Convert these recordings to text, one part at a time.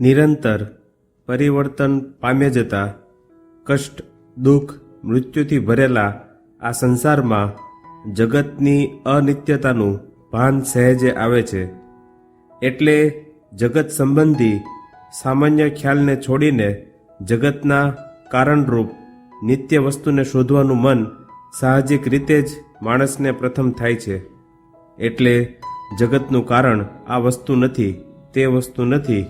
નિરંતર પરિવર્તન પામ્યા જતા કષ્ટ, દુઃખ, મૃત્યુથી ભરેલા આ સંસારમાં જગતની અનિત્યતાનું ભાન સહેજે આવે છે. એટલે જગત સંબંધી સામાન્ય ખ્યાલને છોડીને જગતના કારણરૂપ નિત્ય વસ્તુને શોધવાનું મન સાહજિક રીતે જ માણસને પ્રથમ થાય છે. એટલે જગતનું કારણ આ વસ્તુ નથી, તે વસ્તુ નથી.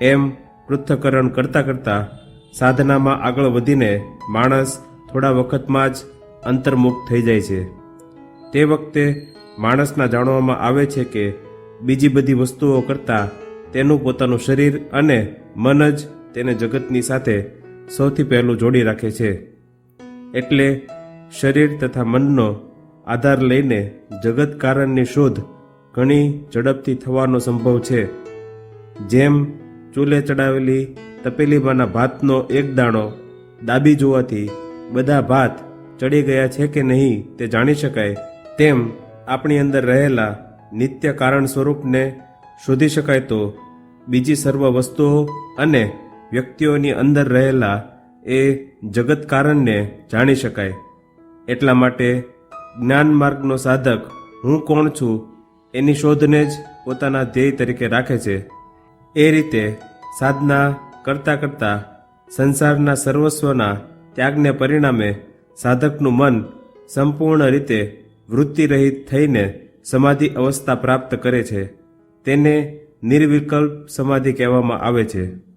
એમ પૃથ્થકરણ કરતાં કરતાં સાધનામાં આગળ વધીને માણસ થોડા વખતમાં જ અંતર્મુખ થઈ જાય છે. તે વખતે માણસના જાણવામાં આવે છે કે બીજી બધી વસ્તુઓ કરતાં તેનું પોતાનું શરીર અને મન જ તેને જગતની સાથે સૌથી પહેલું જોડી રાખે છે. એટલે શરીર તથા મનનો આધાર લઈને જગત કારણની શોધ ઘણી ઝડપથી થવાનો સંભવ છે. જેમ ચૂલે ચડાવેલી તપેલીમાંના ભાતનો એક દાણો દાબી જોવાથી બધા ભાત ચડી ગયા છે કે નહીં તે જાણી શકાય. તેમ આપણી અંદર રહેલા નિત્ય કારણ સ્વરૂપને શોધી શકાય તો બીજી સર્વ વસ્તુઓ અને વ્યક્તિઓની અંદર રહેલા એ જગત કારણને જાણી શકાય. એટલા માટે જ્ઞાન માર્ગનો સાધક હું કોણ છું એની શોધને જ પોતાના ધ્યેય તરીકે રાખે છે. એ રીતે સાધના કરતાં કરતાં સંસારના સર્વસ્વના ત્યાગને પરિણામે સાધકનું મન સંપૂર્ણ રીતે વૃત્તિરહિત થઈને સમાધિ અવસ્થા પ્રાપ્ત કરે છે. તેને નિર્વિકલ્પ સમાધિ કહેવામાં આવે છે.